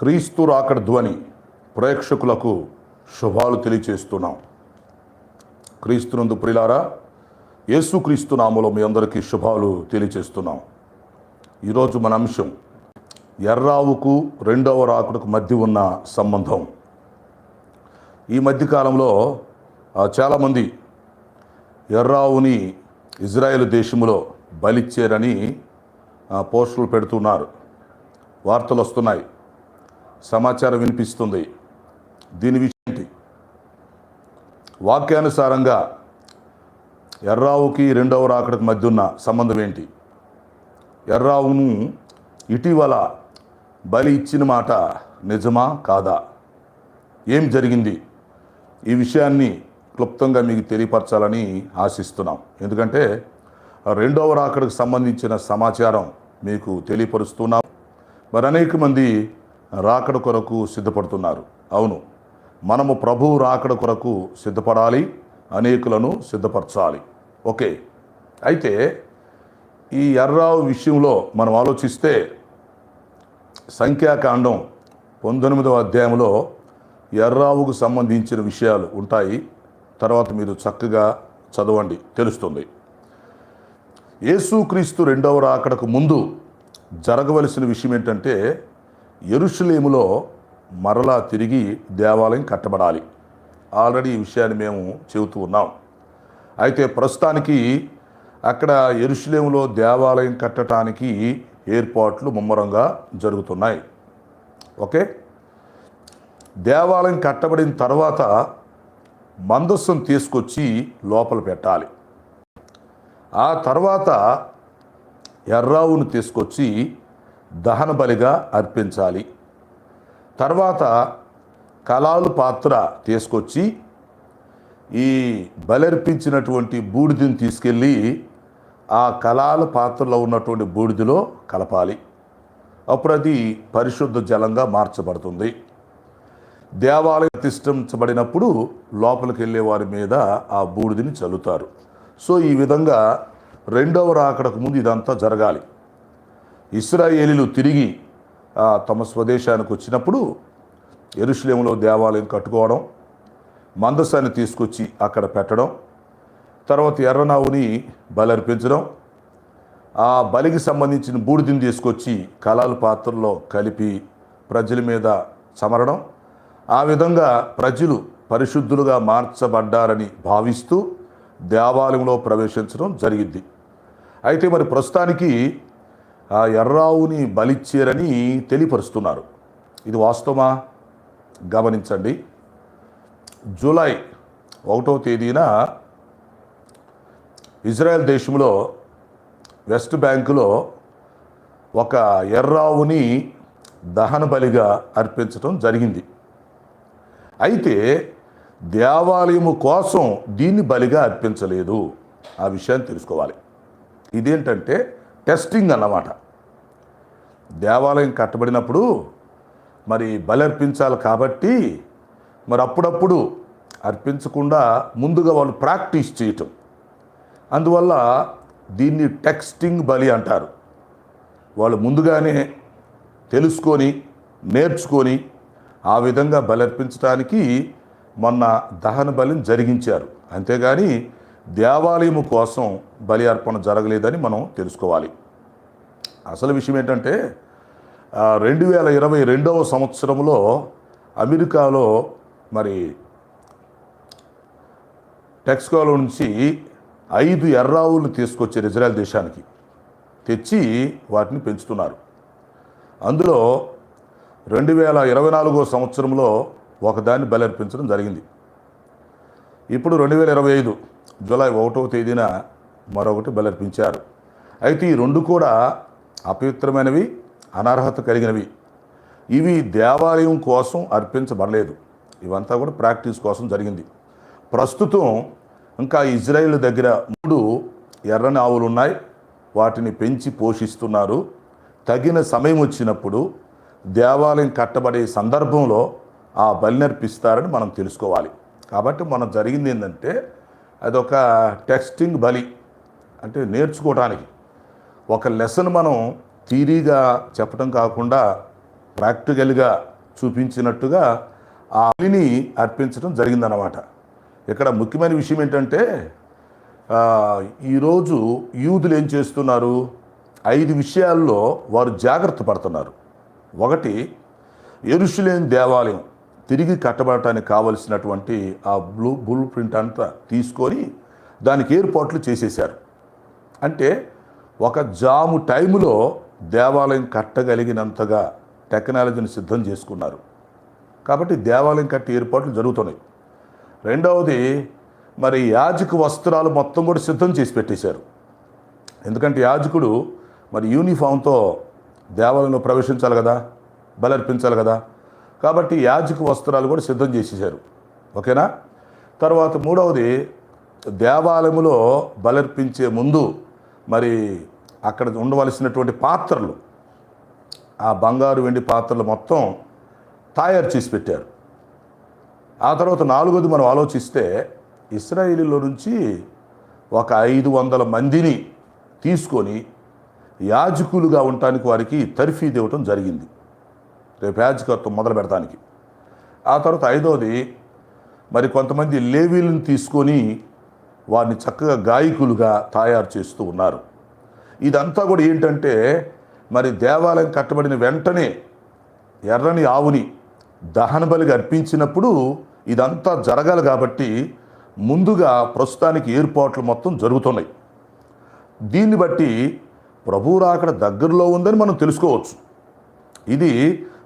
క్రీస్తు రాకడ ధ్వని ప్రేక్షకులకు శుభాలు తెలియచేస్తున్నాం. క్రీస్తునందు ప్రిలారా యేసుక్రీస్తు నామలో మీ అందరికీ శుభాలు తెలియచేస్తున్నాం. ఈరోజు మన అంశం ఎర్రావుకు రెండవ రాకుడుకు మధ్య ఉన్న సంబంధం. ఈ మధ్యకాలంలో చాలామంది ఎర్రావుని ఇజ్రాయెల్ దేశంలో బలిచ్చారని పోస్టులు పెడుతున్నారు. వార్తలు వస్తున్నాయి. సమాచారం వినిపిస్తుంది. దీని విషయం ఏంటి? వాక్యానుసారంగా ఎర్రావుకి రెండవ రాకడికి మధ్య ఉన్న సంబంధం ఏంటి? ఎర్రావును ఇటీవల బలి ఇచ్చిన మాట నిజమా కాదా? ఏం జరిగింది? ఈ విషయాన్ని క్లుప్తంగా మీకు తెలియపరచాలని ఆశిస్తున్నాం. ఎందుకంటే రెండవ రాకడకు సంబంధించిన సమాచారం మీకు తెలియపరుస్తున్నాం. మరి అనేక మంది రాకడ కొరకు సిద్ధపడుతున్నారు. అవును మనము ప్రభువు రాకడ కొరకు సిద్ధపడాలి అనేకులను సిద్ధపరచాలి. ఓకే అయితే ఈ ఎర్రావు విషయంలో మనం ఆలోచిస్తే సంఖ్యాకాండం పంతొమ్మిదవ అధ్యాయంలో ఎర్రావుకు సంబంధించిన విషయాలు ఉంటాయి. తర్వాత మీరు చక్కగా చదవండి తెలుస్తుంది. యేసుక్రీస్తు రెండవ రాకడకు ముందు జరగవలసిన విషయం ఏంటంటే ఎరుషులేములో మరలా తిరిగి దేవాలయం కట్టబడాలి. ఆల్రెడీ ఈ విషయాన్ని మేము చెబుతూ ఉన్నాం. అయితే ప్రస్తుతానికి అక్కడ ఎరుషులేములో దేవాలయం కట్టడానికి ఏర్పాట్లు ముమ్మరంగా జరుగుతున్నాయి. ఓకే? దేవాలయం కట్టబడిన తర్వాత మందస్సును తీసుకొచ్చి లోపల పెట్టాలి. ఆ తర్వాత ఎర్రావును తీసుకొచ్చి దహన బలిగా అర్పించాలి. తర్వాత కలాలు పాత్ర తీసుకొచ్చి ఈ బలర్పించినటువంటి బూడిదని తీసుకెళ్ళి ఆ కళాల పాత్రలో ఉన్నటువంటి బూడిదలో కలపాలి. అప్పుడు అది పరిశుద్ధ జలంగా మార్చబడుతుంది. దేవాలయం ప్రతిష్ఠించబడినప్పుడు లోపలికి వెళ్ళే వారి మీద ఆ బూడిదని చల్లుతారు. సో ఈ విధంగా రెండవ రాకడకు ముందు ఇదంతా జరగాలి. ఇస్రాయేలీలు తిరిగి తమ స్వదేశానికి వచ్చినప్పుడు ఎరుషులేములో దేవాలయం కట్టుకోవడం మందసాన్ని తీసుకొచ్చి అక్కడ పెట్టడం తర్వాత ఎర్రనావుని బలర్పించడం ఆ బలికి సంబంధించిన బూడిదని తీసుకొచ్చి కలాల పాత్రల్లో కలిపి ప్రజల మీద చమరడం ఆ విధంగా ప్రజలు పరిశుద్ధులుగా మార్చబడ్డారని భావిస్తూ దేవాలయంలో ప్రవేశించడం జరిగింది. అయితే మరి ప్రస్తుతానికి ఆ ఎర్రావుని బలిచ్చారని తెలియపరుస్తున్నారు. ఇది వాస్తవమా? గమనించండి. జూలై ఒకటో తేదీన ఇజ్రాయెల్ దేశంలో వెస్ట్ బ్యాంకులో ఒక ఎర్రావుని దహన బలిగా అర్పించడం జరిగింది. అయితే దేవాలయము కోసం దీన్ని బలిగా అర్పించలేదు. ఆ విషయాన్ని తెలుసుకోవాలి. ఇదేంటంటే టెస్టింగ్ అన్నమాట. దేవాలయం కట్టబడినప్పుడు మరి బలర్పించాలి అర్పించాలి కాబట్టి మరి అప్పుడప్పుడు అర్పించకుండా ముందుగా వాళ్ళు ప్రాక్టీస్ చేయటం. అందువల్ల దీన్ని టెక్స్టింగ్ బలి అంటారు. వాళ్ళు ముందుగానే తెలుసుకొని నేర్చుకొని ఆ విధంగా బలర్పించడానికి మొన్న దహన బలిని జరిగించారు. అంతేగాని దేవాలయము కోసం బలి అర్పణ జరగలేదని మనం తెలుసుకోవాలి. అసలు విషయం ఏంటంటే రెండు వేల ఇరవై రెండవ సంవత్సరంలో అమెరికాలో మరి టెక్స్కోలో నుంచి ఐదు ఎర్రావులను తీసుకొచ్చారు ఇజ్రాయెల్ దేశానికి. తెచ్చి వాటిని పెంచుతున్నారు. అందులో రెండు వేల ఇరవై నాలుగో సంవత్సరంలో ఒకదాన్ని బలర్పించడం జరిగింది. ఇప్పుడు రెండు వేల ఇరవై ఐదు జూలై ఒకటవ తేదీన మరొకటి బలర్పించారు. అయితే ఈ రెండు కూడా అపవిత్రమైనవి అనర్హత కలిగినవి. ఇవి దేవాలయం కోసం అర్పించబడలేదు. ఇవంతా కూడా ప్రాక్టీస్ కోసం జరిగింది. ప్రస్తుతం ఇంకా ఇజ్రాయిల్ దగ్గర మూడు ఎర్రని ఆవులు ఉన్నాయి. వాటిని పెంచి పోషిస్తున్నారు. తగిన సమయం వచ్చినప్పుడు దేవాలయం కట్టబడే సందర్భంలో ఆ బలినర్పిస్తారని మనం తెలుసుకోవాలి. కాబట్టి మనం జరిగింది ఏంటంటే అదొక టెక్స్టింగ్ బలి. అంటే నేర్చుకోవడానికి ఒక లెసన్ మనం థీరీగా చెప్పడం కాకుండా ప్రాక్టికల్గా చూపించినట్టుగా ఆ బలిని అర్పించడం జరిగిందన్నమాట. ఇక్కడ ముఖ్యమైన విషయం ఏంటంటే ఈరోజు యూదులు ఏం చేస్తున్నారు? ఐదు విషయాల్లో వారు జాగ్రత్త పడుతున్నారు. ఒకటి ఎరుషులేని దేవాలయం తిరిగి కట్టబడటానికి కావలసినటువంటి ఆ బ్లూ బ్లూ ప్రింట్ అంతా తీసుకొని దానికి ఏర్పాట్లు చేసేశారు. అంటే ఒక జాము టైములో దేవాలయం కట్టగలిగినంతగా టెక్నాలజీని సిద్ధం చేసుకున్నారు. కాబట్టి దేవాలయం కట్టే ఏర్పాట్లు జరుగుతున్నాయి. రెండవది మరి యాజకు వస్త్రాలు మొత్తం కూడా సిద్ధం చేసి పెట్టేశారు. ఎందుకంటే యాజకుడు మరి యూనిఫామ్తో దేవాలయంలో ప్రవేశించాలి కదా బలర్పించాలి కదా. కాబట్టి యాజకు వస్త్రాలు కూడా సిద్ధం చేసేసారు ఓకేనా? తర్వాత మూడవది దేవాలయములో బలర్పించే ముందు మరి అక్కడ ఉండవలసినటువంటి పాత్రలు ఆ బంగారు వెండి పాత్రలు మొత్తం తయారు చేసి పెట్టారు. ఆ తర్వాత నాలుగోది మనం ఆలోచిస్తే ఇస్రాయిలీలో నుంచి ఒక ఐదు వందల మందిని తీసుకొని యాజకులుగా ఉండటానికి వారికి తర్ఫీదు ఇవ్వటం జరిగింది. రేపు యాజకత్వం మొదలు పెడతానికి. ఆ తర్వాత ఐదోది మరి కొంతమంది లేవీలను తీసుకొని వారిని చక్కగా గాయకులుగా తయారు చేస్తూ ఉన్నారు. ఇదంతా కూడా ఏంటంటే మరి దేవాలయం కట్టబడిన వెంటనే ఎర్రని ఆవుని దహన బలిగా అర్పించినప్పుడు ఇదంతా జరగాలి కాబట్టి ముందుగా ప్రస్తుతానికి ఏర్పాట్లు మొత్తం జరుగుతున్నాయి. దీన్ని బట్టి ప్రభు రాకడ దగ్గరలో ఉందని మనం తెలుసుకోవచ్చు. ఇది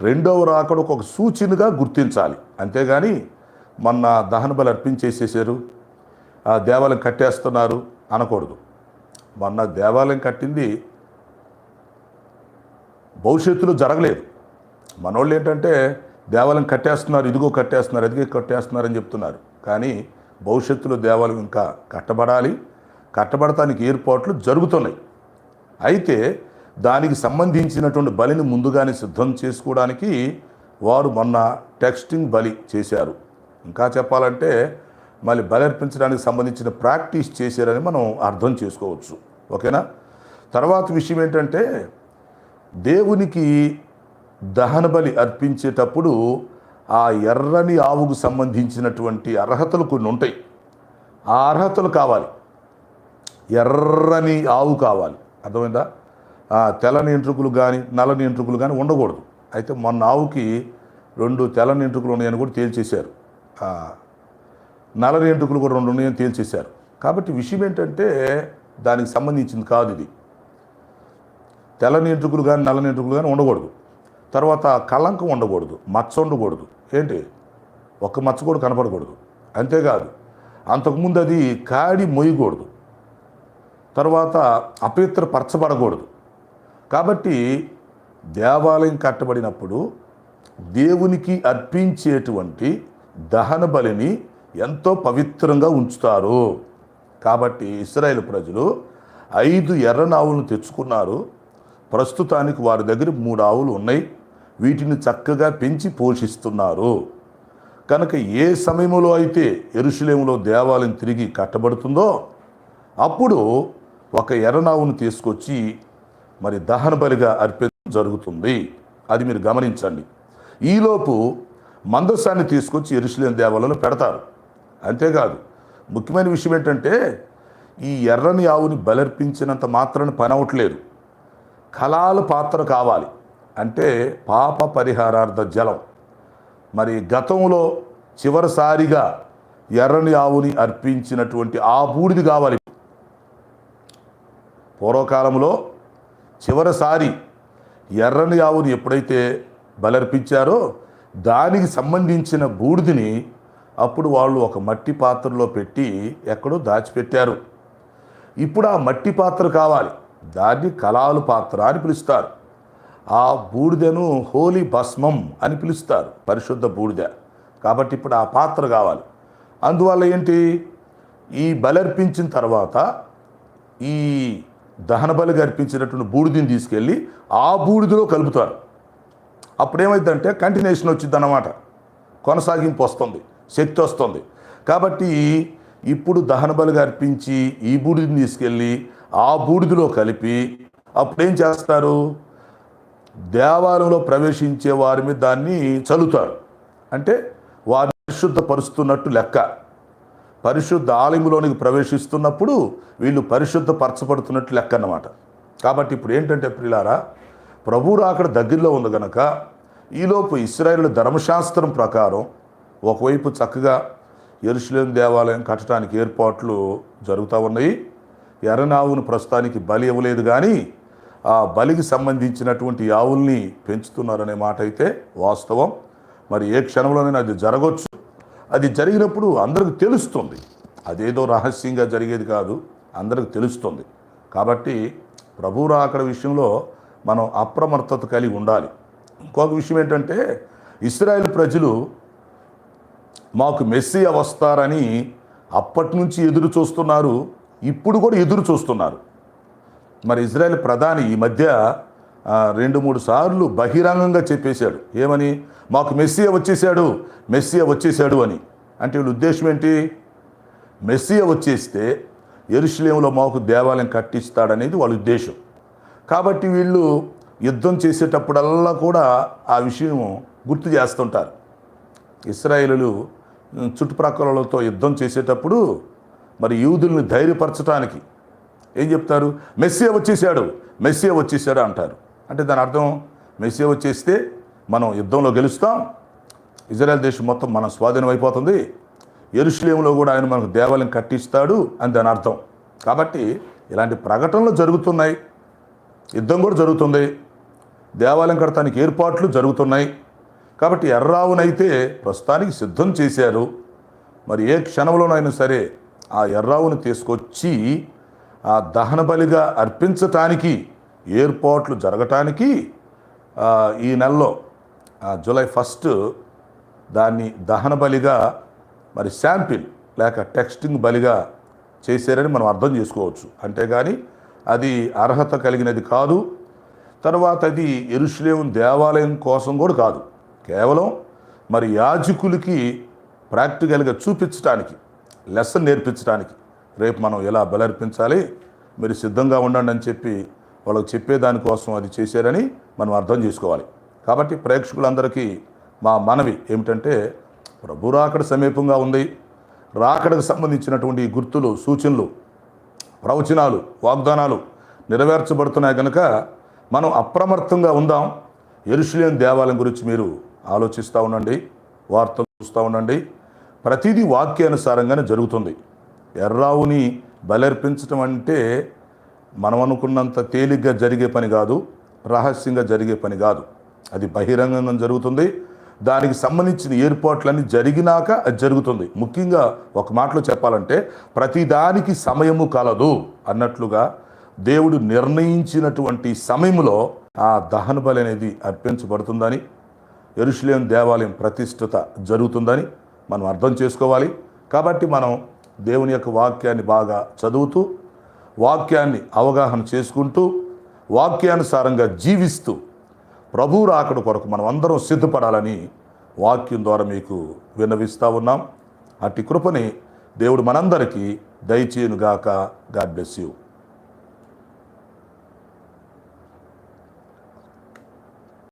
రెండవ రాకడకు ఒక సూచనగా గుర్తించాలి. అంతేగాని మొన్న దహన బలి అర్పించేసేసారు ఆ దేవాలయం కట్టేస్తున్నారు అనకూడదు. మొన్న దేవాలయం కట్టింది భవిష్యత్తులో జరగలేదు. మనోళ్ళు ఏంటంటే దేవాలయం కట్టేస్తున్నారు ఇదిగో కట్టేస్తున్నారు ఎదిగే కట్టేస్తున్నారు అని చెప్తున్నారు. కానీ భవిష్యత్తులో దేవాలయం ఇంకా కట్టబడాలి. కట్టబడటానికి ఏర్పాట్లు జరుగుతున్నాయి. అయితే దానికి సంబంధించినటువంటి బలిని ముందుగానే సిద్ధం చేసుకోవడానికి వారు మొన్న టెక్స్టింగ్ బలి చేశారు. ఇంకా చెప్పాలంటే మళ్ళీ బలర్పించడానికి సంబంధించిన ప్రాక్టీస్ చేశారని మనం అర్థం చేసుకోవచ్చు. ఓకేనా? తర్వాత విషయం ఏంటంటే దేవునికి దహన బలి అర్పించేటప్పుడు ఆ ఎర్రని ఆవుకు సంబంధించినటువంటి అర్హతలు కొన్ని ఉంటాయి. ఆ అర్హతలు కావాలి. ఎర్రని ఆవు కావాలి. అర్థమైందా? ఆ, తెల్లని ఎంట్రుకలు కానీ నల్లని ఎంట్రుకలు కానీ ఉండకూడదు. అయితే మొన్న ఆవుకి రెండు తెల్లని ఎంట్రుకలు ఉన్నాయని కూడా తేల్చేశారు. ఆ, ఎంటుకులు కూడా రెండు ఉన్నాయని తేల్చేశారు. కాబట్టి విషయం ఏంటంటే దానికి సంబంధించింది కాదు ఇది. తెల్లని ఎంట్రుకలు కానీ నల్లని ఎంట్రుకలు కానీ ఉండకూడదు. తర్వాత కళంకం ఉండకూడదు మచ్చ ఉండకూడదు. ఏంటి? ఒక్క మచ్చ కూడా కనపడకూడదు. అంతేకాదు అంతకుముందు అది కాడి మొయ్యకూడదు. తర్వాత అపవిత్రపరచబడకూడదు కాబట్టి దేవాలయం కట్టబడినప్పుడు దేవునికి అర్పించేటువంటి దహన బలిని ఎంతో పవిత్రంగా ఉంచుతారు. కాబట్టి ఇస్రాయేల్ ప్రజలు ఐదు ఎర్రని ఆవులను తెచ్చుకున్నారు. ప్రస్తుతానికి వారి దగ్గర మూడు ఆవులు ఉన్నాయి. వీటిని చక్కగా పెంచి పోషిస్తున్నారు. కనుక ఏ సమయంలో అయితే ఎరుషులేములో దేవాలయం తిరిగి కట్టబడుతుందో అప్పుడు ఒక ఎర్రనావును తీసుకొచ్చి మరి దహన బలిగా అర్పించడం జరుగుతుంది. అది మీరు గమనించండి. ఈలోపు మందసాన్ని తీసుకొచ్చి ఎరుసలేం దేవాలయంలో పెడతారు. అంతేకాదు ముఖ్యమైన విషయం ఏంటంటే ఈ ఎర్రని ఆవుని బలర్పించినంత మాత్రం పని అవట్లేదు కలాల పాత్ర కావాలి. అంటే పాప పరిహారార్థ జలం. మరి గతంలో చివరిసారిగా ఎర్రని ఆవుని అర్పించినటువంటి ఆ బూడిది కావాలి. పూర్వకాలంలో చివరిసారి ఎర్రని ఆవుని ఎప్పుడైతే బలర్పించారో దానికి సంబంధించిన బూడిదని అప్పుడు వాళ్ళు ఒక మట్టి పాత్రలో పెట్టి ఎక్కడో దాచిపెట్టారు. ఇప్పుడు ఆ మట్టి పాత్ర కావాలి. దాన్ని కలాలు పాత్ర అని పిలుస్తారు. ఆ బూడిదను హోలీ భస్మం అని పిలుస్తారు. పరిశుద్ధ బూడిద. కాబట్టి ఇప్పుడు ఆ పాత్ర కావాలి. అందువల్ల ఏంటి? ఈ బలర్పించిన తర్వాత ఈ దహన బలిగా అర్పించినటువంటి బూడిదని తీసుకెళ్ళి ఆ బూడిదలో కలుపుతారు. అప్పుడు ఏమైందంటే కంటిన్యూషన్ వచ్చింది అన్నమాట కొనసాగింపు వస్తుంది. శక్తి వస్తుంది కాబట్టి ఇప్పుడు దహన బలిగా అర్పించి ఈ బూడిదని తీసుకెళ్ళి ఆ బూడిదలో కలిపి అప్పుడు ఏం చేస్తారు? దేవాలయంలో ప్రవేశించే వారి మీద దాన్ని చల్లుతారు. అంటే వారిని పరిశుద్ధపరుస్తున్నట్టు లెక్క. పరిశుద్ధ ఆలయంలోనికి ప్రవేశిస్తున్నప్పుడు వీళ్ళు పరిశుద్ధపరచబడుతున్నట్టు లెక్క అన్నమాట. కాబట్టి ఇప్పుడు ఏంటంటే ప్రిలారా ప్రభువు అక్కడ దగ్గరలో ఉంది కనుక ఈలోపు ఇస్రాయేల్ ధర్మశాస్త్రం ప్రకారం ఒకవైపు చక్కగా ఎరుసలేం దేవాలయం కట్టడానికి ఏర్పాట్లు జరుగుతూ ఉన్నాయి. ఎర్రనావును ప్రస్తుతానికి బలి ఇవ్వలేదు కానీ ఆ బలికి సంబంధించినటువంటి ఆవుల్ని పెంచుతున్నారనే మాట అయితే వాస్తవం. మరి ఏ క్షణంలోనైనా అది జరగవచ్చు అది జరిగినప్పుడు అందరికి తెలుస్తుంది. అదేదో రహస్యంగా జరిగేది కాదు అందరికి తెలుస్తుంది. కాబట్టి ప్రభు రాకడ విషయంలో మనం అప్రమత్తత కలిగి ఉండాలి. ఇంకొక విషయం ఏంటంటే ఇస్రాయేల్ ప్రజలు మాకు మెస్సియ వస్తారని అప్పటి నుంచి ఎదురు చూస్తున్నారు ఇప్పుడు కూడా ఎదురు చూస్తున్నారు. మరి ఇజ్రాయెల్ ప్రధాని ఈ మధ్య రెండు మూడు సార్లు బహిరంగంగా చెప్పేశాడు. ఏమని? మాకు మెస్సియ వచ్చేసాడు మెస్సియ వచ్చేసాడు అని. అంటే వీళ్ళ ఉద్దేశం ఏంటి? మెస్సియ వచ్చేస్తే ఎరుషులేములో మాకు దేవాలయం కట్టిస్తాడనేది వాళ్ళ ఉద్దేశం. కాబట్టి వీళ్ళు యుద్ధం చేసేటప్పుడల్లా కూడా ఆ విషయం గుర్తు చేస్తుంటారు. ఇస్రాయేలు చుట్టుప్రక్కలతో యుద్ధం చేసేటప్పుడు మరి యూదుల్ని ధైర్యపరచడానికి ఏం చెప్తారు? మెస్సియా వచ్చేసాడు మెస్సియా వచ్చేసాడు అంటారు. అంటే దాని అర్థం మెస్సియా వచ్చేస్తే మనం యుద్ధంలో గెలుస్తాం. ఇజ్రాయెల్ దేశం మొత్తం మన స్వాధీనం అయిపోతుంది. ఎరుషులేములో కూడా ఆయన మనకు దేవాలయం కట్టిస్తాడు అని దాని అర్థం. కాబట్టి ఇలాంటి ప్రకటనలు జరుగుతున్నాయి. యుద్ధం కూడా జరుగుతుంది. దేవాలయం కడతానికి ఏర్పాట్లు జరుగుతున్నాయి. కాబట్టి ఎర్రావునైతే ప్రస్తుతానికి సిద్ధం చేశారు. మరి ఏ క్షణంలోనైనా సరే ఆ ఎర్రావును తీసుకొచ్చి ఆ దహన బలిగా అర్పించటానికి ఏర్పాట్లు జరగటానికి ఈ నెలలో జూలై ఫస్ట్ దాన్ని దహన బలిగా మరి శాంపిల్ లేక టెక్స్టింగ్ బలిగా చేశారని మనం అర్థం చేసుకోవచ్చు. అంతేగాని అది అర్హత కలిగినది కాదు. తర్వాత అది ఎరుషులేం దేవాలయం కోసం కూడా కాదు. కేవలం మరి యాజకులకి ప్రాక్టికల్గా చూపించడానికి లెసన్ నేర్పించడానికి రేపు మనం ఎలా బలర్పించాలి మీరు సిద్ధంగా ఉండండి అని చెప్పి వాళ్ళకి చెప్పేదానికోసం అది చేశారని మనం అర్థం చేసుకోవాలి. కాబట్టి ప్రేక్షకులందరికీ మా మనవి ఏమిటంటే ప్రభు రాకడ సమీపంగా ఉంది. రాకడకు సంబంధించినటువంటి గుర్తులు సూచనలు ప్రవచనాలు వాగ్దానాలు నెరవేర్చబడుతున్నాయి కనుక మనం అప్రమత్తంగా ఉందాం. ఎరుషులేం దేవాలయం గురించి మీరు ఆలోచిస్తూ ఉండండి వార్తలు చూస్తూ ఉండండి. ప్రతిదీ వాక్యానుసారంగానే జరుగుతుంది. ఎర్రావుని బలర్పించడం అంటే మనం అనుకున్నంత తేలిగ్గా జరిగే పని కాదు రహస్యంగా జరిగే పని కాదు. అది బహిరంగంగా జరుగుతుంది. దానికి సంబంధించిన ఏర్పాట్లన్నీ జరిగినాక అది జరుగుతుంది. ముఖ్యంగా ఒక మాటలో చెప్పాలంటే ప్రతిదానికి సమయము కలదు అన్నట్లుగా దేవుడు నిర్ణయించినటువంటి సమయంలో ఆ దహన బలి అనేది అర్పించబడుతుందని ఎరుషులేం దేవాలయం ప్రతిష్ఠత జరుగుతుందని మనం అర్థం చేసుకోవాలి. కాబట్టి మనం దేవుని యొక్క వాక్యాన్ని బాగా చదువుతూ వాక్యాన్ని అవగాహన చేసుకుంటూ వాక్యానుసారంగా జీవిస్తూ ప్రభు రాకడ కొరకు మనం అందరం సిద్ధపడాలని వాక్యం ద్వారా మీకు విన్నవిస్తూ ఉన్నాం. అట్టి కృపని దేవుడు మనందరికీ దయచేయునుగాక. God bless you.